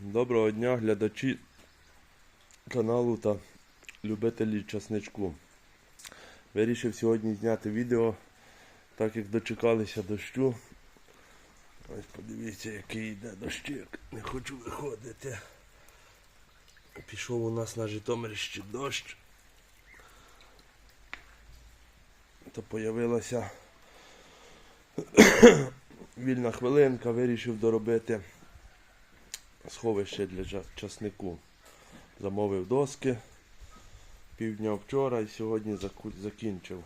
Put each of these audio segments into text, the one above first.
Доброго дня, глядачі каналу та любителі часничку. Вирішив сьогодні зняти відео, так як дочекалися дощу. Ось подивіться, який йде дощик. Не хочу виходити. Пішов у нас на Житомирщі дощ. То появилася вільна хвилинка, вирішив доробити сховище для часнику. Замовив доски півдня вчора і сьогодні закінчив.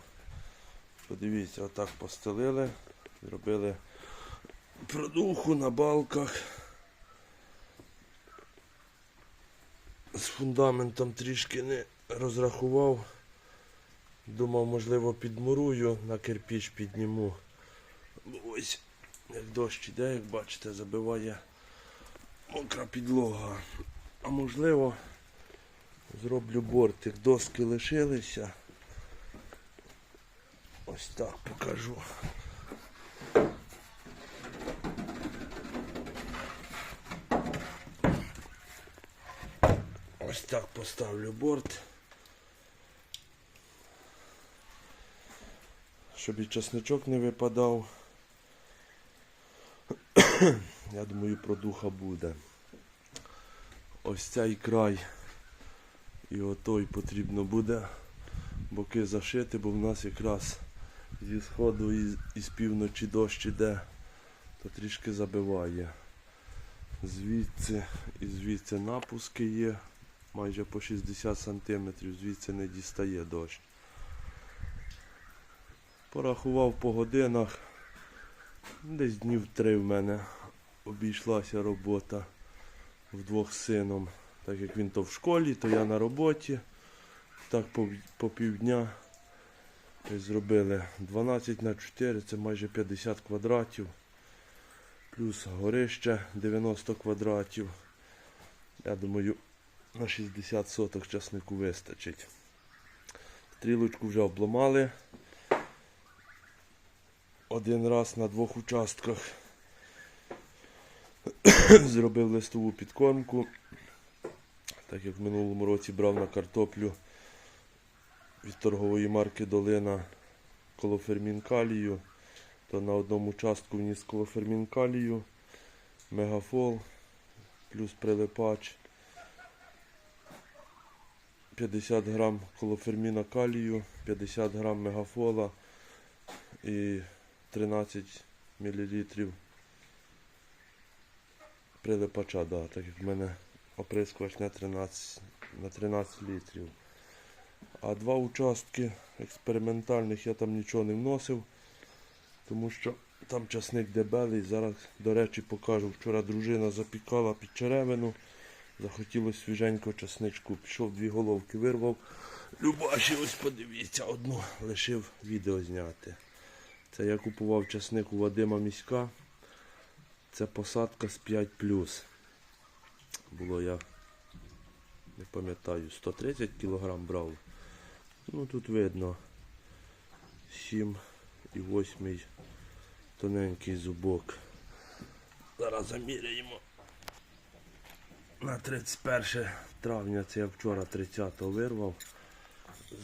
Подивіться, отак постелили, зробили продуху на балках. З фундаментом трішки не розрахував. Думав, можливо, підмурую, на кирпіч підніму. Ось, як дощ іде, як бачите, забиває мокра підлога. А можливо, зроблю бортик. Доски лишилися. Ось так покажу. Ось так поставлю борт. Щоб і часничок не випадав. Я думаю, продуха буде. Ось цей край і отой потрібно буде боки зашити, бо в нас якраз зі сходу і, і півночі дощ іде, то трішки забиває. Звідси і звідси напуски є, майже по 60 см, звідси не дістає дощ. Порахував по годинах, десь днів три в мене обійшлася робота вдвох з сином. Так як він то в школі, то я на роботі. Так по, по півдня зробили 12 на 4, це майже 50 квадратів. Плюс горище 90 квадратів. Я думаю, на 60 соток часнику вистачить. Стрілочку вже обламали. Один раз на двох участках. Зробив листову підкормку. Так як в минулому році брав на картоплю від торгової марки Долина колофермін калію, то на одному участку вніс колофермін калію, мегафол, плюс прилипач, 50 грам колоферміна калію, 50 грам мегафола і 13 мл прилипача, да, так як в мене оприскувач на 13, на 13 літрів. А два участки експериментальних я там нічого не вносив, тому що там часник дебелий. Зараз, до речі, покажу. Вчора дружина запікала під черевину. Захотілося свіженького часничку. Пішов дві головки, вирвав. Любаші, ось подивіться, одну лишив відео зняти. Це я купував часник у Вадима міська. Це посадка з 5 Було я не пам'ятаю, 130 кг брав. Ну тут видно 7 і 8 тоненький зубок. Зараз заміряємо. На 31 травня, це я вчора 30-го вирвав.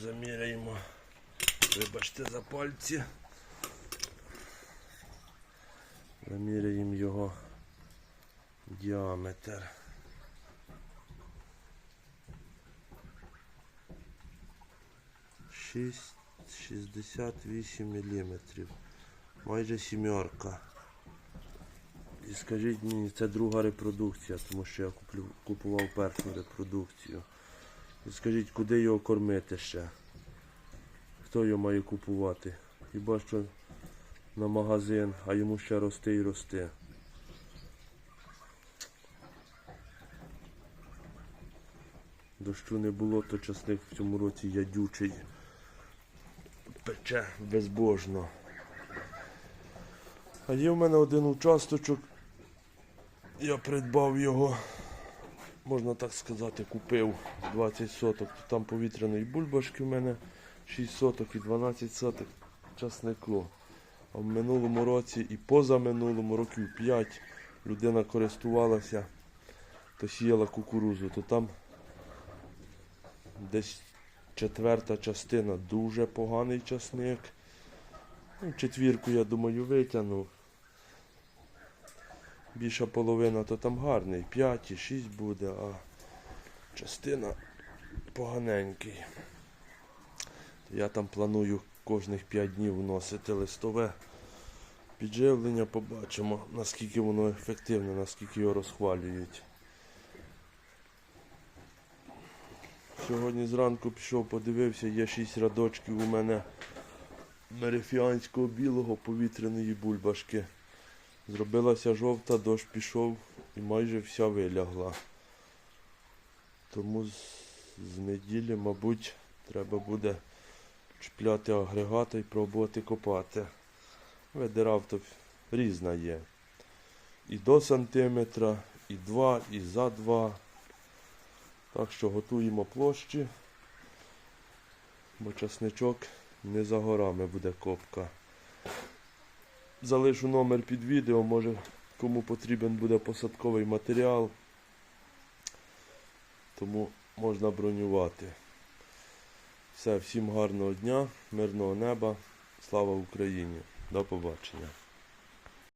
Заміряємо. Вибачте за пальці. Заміряємо його діаметр. Шість 68 міліметрів. Майже сімерка. І скажіть мені, це друга репродукція, тому що я купував першу репродукцію. І скажіть, куди його кормити ще? Хто його має купувати? Хіба що на магазин, а йому ще рости і рости. Дощу не було, то часник в цьому році ядючий. Пече безбожно. А є в мене один участочок. Я придбав його, можна так сказати, купив 20 соток. Там повітряної бульбашки в мене 6 соток і 12 соток часнику. А в минулому році і позаминулому років 5 людина користувалася хто сіяла кукурузу, то там десь четверта частина дуже поганий часник. Ну, четвірку, я думаю, витягну. Більша половина то там гарний, 5 і 6 буде, а частина поганенький. Я там планую кожних 5 днів вносити листове підживлення, побачимо, наскільки воно ефективне, наскільки його розхвалюють. Сьогодні зранку пішов, подивився, є 6 рядочків у мене мерифіанського білого повітряної бульбашки. Зробилася жовта, дощ пішов і майже вся вилягла. Тому з, з неділі, мабуть, треба буде чіпляти агрегата і пробувати копати. Ведера то різна є. І до сантиметра, і два, і за два. Так що готуємо площі, бо часничок не за горами буде копка. Залишу номер під відео, може кому потрібен буде посадковий матеріал. Тому можна бронювати. Все, всім гарного дня, мирного неба. Слава Україні! До побачення.